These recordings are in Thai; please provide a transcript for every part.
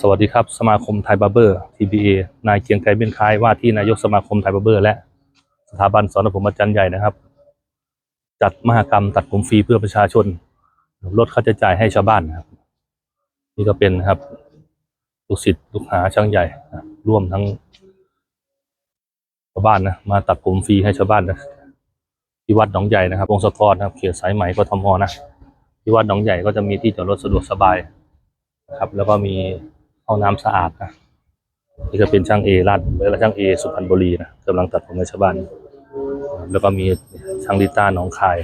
สวัสดีครับสมาคมไทยบาร์เบอร์ TBA นายเกียงไกรเบี้ยนคล้ายว่าที่นายกสมาคมไทยบาร์เบอร์ และสถาบันสอนผมอาจารย์ใหญ่นะครับ จัดมหกรรมตัดผมฟรีเพื่อประชาชน ลดค่าใช้จ่ายให้ชาวบ้านนะครับ นี่ก็เป็นนะครับลูกศิษย์ลูกหาช่างใหญ่ร่วมทั้งชาวบ้านนะมาตัดผมฟรีให้ชาวบ้านนะที่วัดหนองใหญ่นะครับวงศกรนะครับเขตสายไหมกทมนะที่วัดหนองใหญ่ก็จะมีที่จอดรถสะดวกสบายนะครับ แล้วก็มี ห้องน้ำสะอาดนะนี่ก็เป็นช่างเอลาดและช่างเอสุพรรณบุรีนะกำลังตัดผมในชาวบ้านแล้วก็มีช่างลิต้าหนองคาย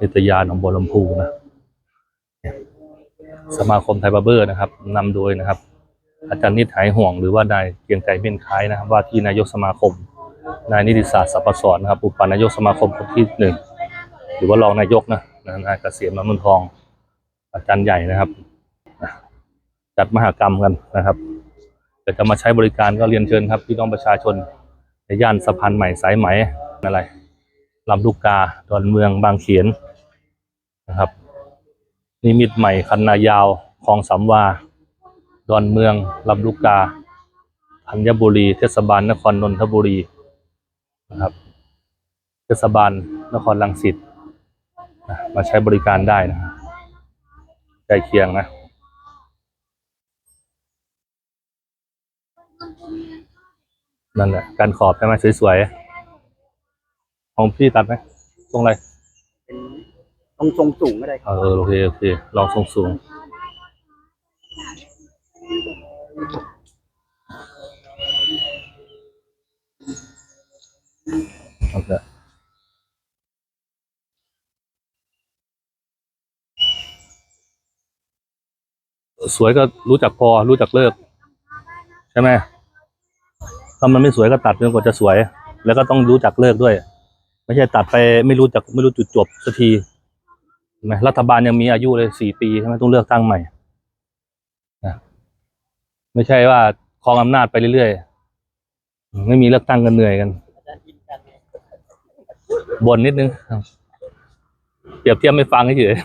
นิตยาหนองบัวลำพูนะสมาคมไทยบาร์เบอร์นะครับนำโดยนะครับ อาจารย์นิดหายห่วงหรือว่านายเกียงไกรเม่นคล้ายนะครับ ว่าที่นายกสมาคม นายนิติศาสตร์สรรพสอนนะครับอุปนายกสมาคมคนที่หนึ่งหรือว่ารองนายกนะนายเกษมมันทอง อาจารย์ใหญ่นะครับ จัดมหากรรมกันนะครับแต่จะมาใช้บริการก็เรียนเชิญครับพี่น้องประชาชนในย่านสะพานใหม่สายไหมอะไรลำลูกกาดอนเมืองบางเขียนนะครับนิมิตใหม่คันนายาวคลองสามวา ดอนเมืองลำลูกกาธัญบุรี เทศบาลนครนนทบุรีนะครับ เทศบาลนครลังสิตมาใช้บริการได้นะครับใกล้เคียงนะ นั่นแหละการขอบใช่ไหมสวยๆของพี่ตัดไหมตรงอะไรเป็นตรงทรงสูงก็ได้คเอรับอโอเคโอเคลองทรงสูงโอเคสวยก็รู้จักพอรู้จักเลิก ใช่ไหมถ้ามันไม่สวยก็ตัดจนกว่าจะสวย แล้วก็ต้องรู้จักเลิกด้วย ไม่ใช่ตัดไปไม่รู้จักไม่รู้จุดจบสักทีนไหมรัฐบาลยังมีอายุเลยสี่ปีใช่ไหมต้องเลือกตั้งใหม่นะไม่ใช่ว่าครองอำนาจไปเรื่อยๆไม่มีเลือกตั้งกันเหนื่อยกันบ่นนิดนึงเปรียบเทียบไม่ฟังเฉย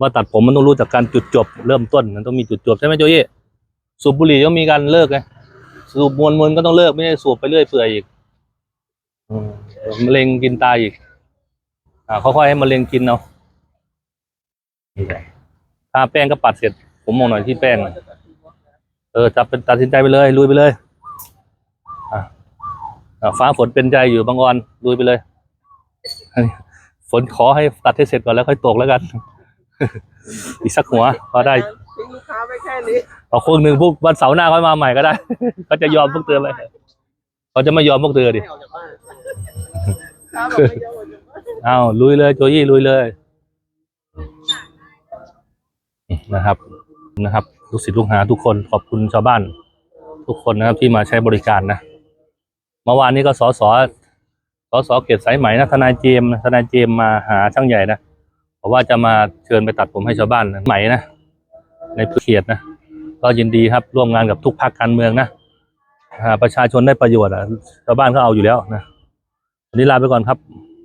ว่าตัดผมมันต้องรู้จากการจุดจบ เริ่มต้นมันต้องมีจุดจบใช่ไหมโจยี่ สูบบุหรี่ก็มีการเลิกไงสูบมวลมวลก็ต้องเลิกไม่ใช่สูบไปเรื่อยเปื่อยอีกมะเร็งกินตายอีก อ่าค่อยๆให้มะเร็งกินเอาะทาแป้งก็ปัดเสร็จ ผมมองหน่อยที่แป้งหน่อยเออจับเป็นตัดสินใจไปเลยลุยไปเลย อะอะฟ้าฝนเป็นใจอยู่บางออนลุยไปเลยฝนขอให้ตัดให้เสร็จก่อนแล้วค่อยตกแล้วกัน อีกสักหัวพอได้ ไปแค่นี้เอาครึ่งหนึ่งพวกวันเสาร์หน้าค่อยมาใหม่ก็ได้ เขาจะยอมพวกเธอไหมเขาจะไม่ยอมพวกเธอดิไม่ออกจากบ้านลูกค้าบอกไม่ยอมออกจากบ้านอ้าวลุยเลยโจยี่ลุยเลยนะครับนะครับลูกศิษย์ลูกหาทุกคนขอบคุณชาวบ้าน ทุกคนนะครับที่มาใช้บริการนะเมื่อวานนี้ก็สสสสเกตสายไหมนะทนายเจมส์นะทนายเจมส์มาหาช่างใหญ่นะบอกว่าจะมาเชิญไปตัดผมให้ชาวบ้านนะไหมนะ ในพื้นเขตนะก็ยินดีครับร่วมงานกับทุกภาคการเมืองนะประชาชนได้ประโยชน์อะชาวบ้านก็เอาอยู่แล้วนะวันนี้ลาไปก่อนครับ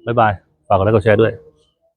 บ๊ายบายฝากกดไลค์กดแชร์ด้วย